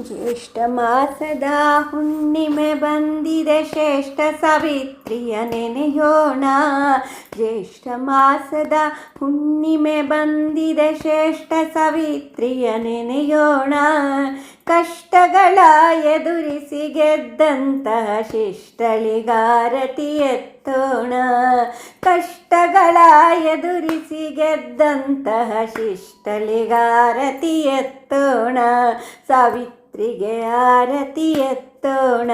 ಜ್ಯೇಷ್ಠ ಮಾಸದ ಹುಣ್ಣಿಮೆ ಬಂದಿದೆ ಶ್ರೇಷ್ಠ ಸಾವಿತ್ರಿಯ ನೆನೆಯೋಣ. ಜ್ಯೇಷ್ಠ ಮಾಸದ ಹುಣ್ಣಿಮೆ ಬಂದಿದೆ ಶ್ರೇಷ್ಠ ಸಾವಿತ್ರಿಯ ನೆನೆಯೋಣ. ಕಷ್ಟಗಳ ಎದುರಿಸಿ ಗೆದ್ದಂತಹ ಶಿಷ್ಟಳಿಗಾರತಿ ಎತ್ತೋಣ. ಕಷ್ಟಗಳ ಎದುರಿಸಿ ಗೆದ್ದಂತಹ ಶಿಷ್ಟಳಿಗಾರತಿ ಎತ್ತೋಣ. ಸಾವಿತ್ರಿಗೆ ಆರತಿ ಎತ್ತೋಣ.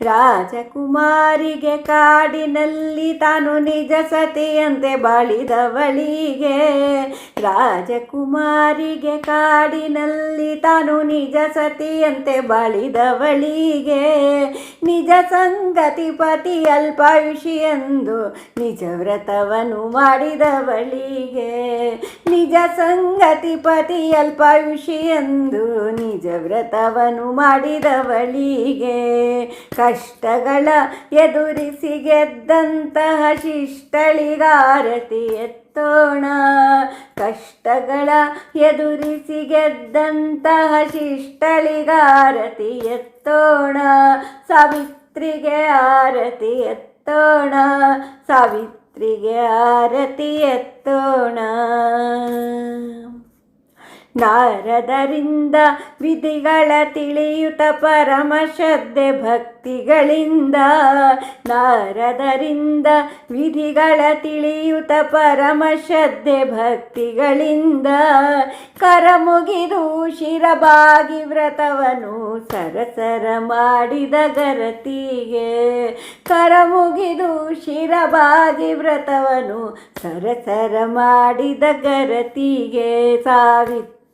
ರಾಜಕುಮಾರಿಗೆ ಕಾಡಿನಲ್ಲಿ ತಾನು ನಿಜ ಸತಿಯಂತೆ ಬಾಳಿದವಳಿಗೆ. ರಾಜಕುಮಾರಿಗೆ ಕಾಡಿನಲ್ಲಿ ತಾನು ನಿಜ ಸತಿಯಂತೆ ಬಾಳಿದವಳಿಗೆ. ನಿಜ ಸಂಗತಿ ಪತಿ ಅಲ್ಪಾಯುಷಿ ಎಂದು ನಿಜ ವ್ರತವನ್ನು ಮಾಡಿದವಳಿಗೆ. ನಿಜ ಸಂಗತಿ ಪತಿ ಅಲ್ಪಾಯುಷಿ ಎಂದು ನಿಜ ವ್ರತವನ್ನು ಮಾಡಿದವಳಿಗೆ ಕಷ್ಟಗಳ ಎದುರಿಸಿ ಗೆದ್ದಂತಹ ಶಿಷ್ಟಳಿಗಾರತಿ ಎತ್ತೋಣ. ಕಷ್ಟಗಳ ಎದುರಿಸಿ ಗೆದ್ದಂತಹ ಶಿಷ್ಟಳಿಗಾರತಿ ಎತ್ತೋಣ. ಸಾವಿತ್ರಿಗೆ ಆರತಿ ಎತ್ತೋಣ. ಸಾವಿತ್ರಿಗೆ ಆರತಿ ಎತ್ತೋಣ. ನಾರದರಿಂದ ವಿಧಿಗಳ ತಿಳಿಯುತ ಪರಮ ಶ್ರದ್ಧೆ ಭಕ್ತಿಗಳಿಂದ. ನಾರದರಿಂದ ವಿಧಿಗಳ ತಿಳಿಯುತ ಪರಮ ಶ್ರದ್ಧೆ ಭಕ್ತಿಗಳಿಂದ. ಕರಮುಗಿದು ಶಿರಬಾಗಿ ವ್ರತವನು ಸರಸರ ಮಾಡಿದ ಗರತಿಗೆ. ಕರಮುಗಿದು ಶಿರಬಾಗಿ ವ್ರತವನು ಸರಸರ ಮಾಡಿದ ಗರತಿಗೆ.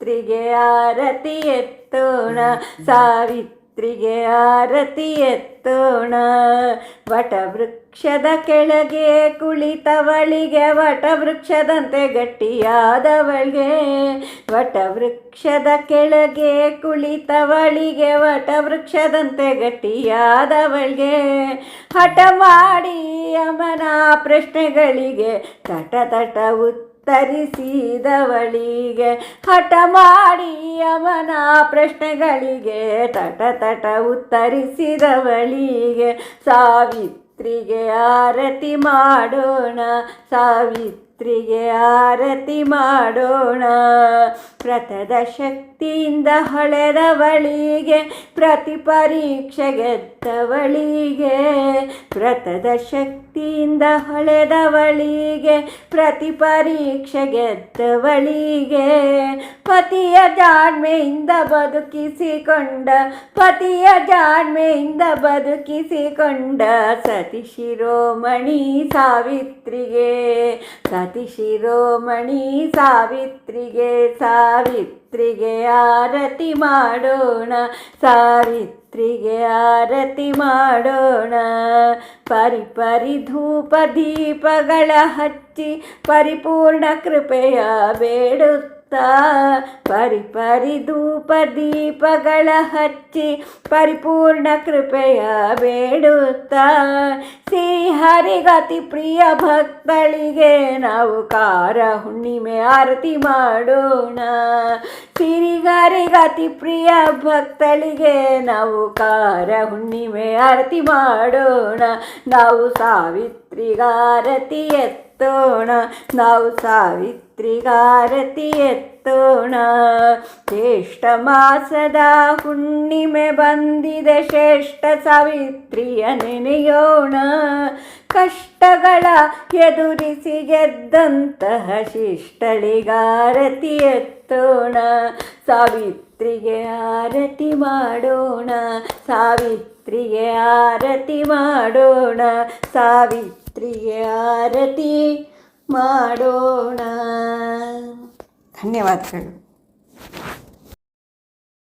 ಸಾವಿತ್ರಿಗೆ ಆರತಿ ಎತ್ತೋಣ, ಸಾವಿತ್ರಿಗೆ ಆರತಿ ಎತ್ತೋಣ. ವಟವೃಕ್ಷದ ಕೆಳಗೆ ಕುಳಿತವಳಿಗೆ ವಟವೃಕ್ಷದಂತೆ ಗಟ್ಟಿಯಾದವಳಿಗೆ. ವಟವೃಕ್ಷದ ಕೆಳಗೆ ಕುಳಿತವಳಿಗೆ ವಟವೃಕ್ಷದಂತೆ ಗಟ್ಟಿಯಾದವಳಿಗೆ. ಹಠ ಮಾಡಿ ಅಮನ ಪ್ರಶ್ನೆಗಳಿಗೆ, ತಟ ತಟ ಉತ್ತರಿಸಿದವಳಿಗೆ ಹಠ ಮಾಡಿ ಅವನ ಪ್ರಶ್ನೆಗಳಿಗೆ ತಟ ತಟ ಉತ್ತರಿಸಿದವಳಿಗೆ ಸಾವಿತ್ರಿಗೆ ಆರತಿ ಮಾಡೋಣ ಸಾವಿತ್ರಿಗೆ ಆರತಿ ಮಾಡೋಣ. ವ್ರತದ ಶಕ್ತಿಯಿಂದ ಹೊಳೆದವಳಿಗೆ ಪ್ರತಿ ಪರೀಕ್ಷೆ ಗೆದ್ದವಳಿಗೆ ವ್ರತದ ಶಕ್ತಿಯಿಂದ ಹೊಳೆದವಳಿಗೆ ಪ್ರತಿ ಪರೀಕ್ಷೆ ಗೆದ್ದವಳಿಗೆ ಪತಿಯ ಜಾಣ್ಮೆಯಿಂದ ಬದುಕಿಸಿಕೊಂಡ, ಪತಿಯ ಜಾಣ್ಮೆಯಿಂದ ಬದುಕಿಸಿಕೊಂಡ ಸತಿ ಶಿರೋಮಣಿ ಸಾವಿತ್ರಿಗೆ, ಸತಿ ಶಿರೋಮಣಿ ಸಾವಿತ್ರಿಗೆ ಸಾವಿತ್ರಿಗೆ ಆರತಿ ಮಾಡೋಣ, ಸಾವಿತ್ರಿಗೆ ಆರತಿ ಮಾಡೋಣ. ಪರಿ ಪರಿ ಧೂಪ ದೀಪಗಳ ಹಚ್ಚಿ ಪರಿಪೂರ್ಣ ಕೃಪೆಯ ಬೇಡುತ್ತ ಪರಿ ಪರಿ ಧೂಪ ದೀಪಗಳ ಹಚ್ಚಿ ಪರಿಪೂರ್ಣ ಕೃಪೆಯ ಬೇಡುತ್ತಾ. ಶ್ರೀಹರಿಗತಿ ಪ್ರಿಯ ಭಕ್ತಳಿಗೆ ನಾವು ಕಾರ ಹುಣ್ಣಿಮೆ ಆರತಿ ಮಾಡೋಣ. ಸಿರಿಗರಿಗತಿ ಪ್ರಿಯ ಭಕ್ತಳಿಗೆ ನಾವು ಕಾರ ಹುಣ್ಣಿಮೆ ಆರತಿ ಮಾಡೋಣ. ನಾವು ಸಾವಿತ್ರಿಗಾರತಿ ಎತ್ತೋಣ, ನಾವು ಸಾವಿತ್ರಿಗಾರತಿ ಎತ್ತೋಣ. ಜ್ಯೇಷ್ಠ ಮಾಸದ ಹುಣ್ಣಿಮೆ ಬಂದಿದೆ, ಶ್ರೇಷ್ಠ ಸಾವಿತ್ರಿಯ ನೆನೆಯೋಣ. ಕಷ್ಟಗಳ ಎದುರಿಸಿ ಗೆದ್ದಂತಹ ಶಿಷ್ಟಳಿಗಾರತಿ ಎತ್ತೋಣ. ಸಾವಿತ್ರಿಗೆ ಆರತಿ ಮಾಡೋಣ, ಸಾವಿತ್ರಿಗೆ ಆರತಿ ಮಾಡೋಣ. ಸಾವಿತ್ರಿಗೆ ಆರತಿ ಮಾಡೋಣ. ಧನ್ಯವಾದಗಳು.